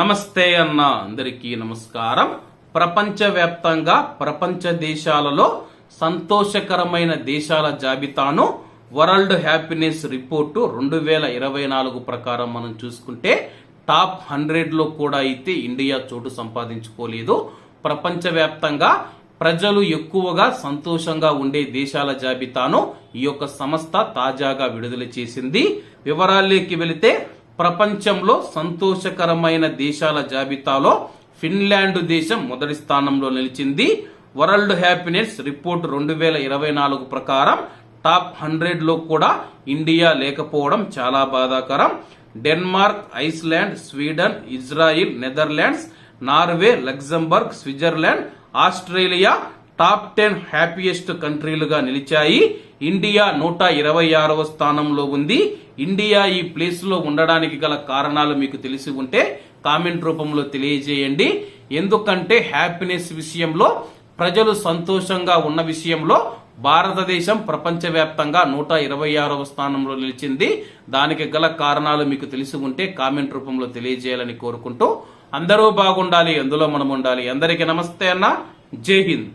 నమస్తే అన్న అందరికీ నమస్కారం. ప్రపంచవ్యాప్తంగా ప్రపంచ దేశాలలో సంతోషకరమైన దేశాల జాబితాను వరల్డ్ హ్యాపీనెస్ రిపోర్టు రెండు వేల ఇరవై నాలుగు ప్రకారం మనం చూసుకుంటే టాప్ హండ్రెడ్లో కూడా అయితే ఇండియా చోటు సంపాదించుకోలేదు. ప్రపంచవ్యాప్తంగా ప్రజలు ఎక్కువగా సంతోషంగా ఉండే దేశాల జాబితాను ఈ యొక్క సంస్థ తాజాగా విడుదల చేసింది. వివరాల్లోకి వెళితే ప్రపంచంలో సంతోషకరమైన దేశాల జాబితాలో ఫిన్లాండ్ దేశం మొదటి స్థానంలో నిలిచింది. వరల్డ్ హ్యాపీనెస్ రిపోర్ట్ రెండు వేల ఇరవై నాలుగు ప్రకారం టాప్ హండ్రెడ్లో కూడా ఇండియా లేకపోవడం చాలా బాధాకరం. Denmark Iceland Sweden Israel Netherlands Norway Luxembourg Switzerland Australia top ten happiest కంట్రీలుగా నిలిచాయి. ఇండియా నూట ఇరవై ఆరవ స్థానంలో ఉంది. ఇండియా ఈ ప్లేస్లో ఉండడానికి గల కారణాలు మీకు తెలిసి ఉంటే కామెంట్ రూపంలో తెలియజేయండి. ఎందుకంటే హ్యాపీనెస్ విషయంలో ప్రజలు సంతోషంగా ఉన్న విషయంలో భారతదేశం ప్రపంచవ్యాప్తంగా నూట ఇరవై ఆరవ స్థానంలో నిలిచింది. దానికి గల కారణాలు మీకు తెలిసి ఉంటే కామెంట్ రూపంలో తెలియజేయాలని కోరుకుంటూ అందరూ బాగుండాలి అందులో మనం ఉండాలి అందరికీ నమస్తే అన్న. జై హింద్.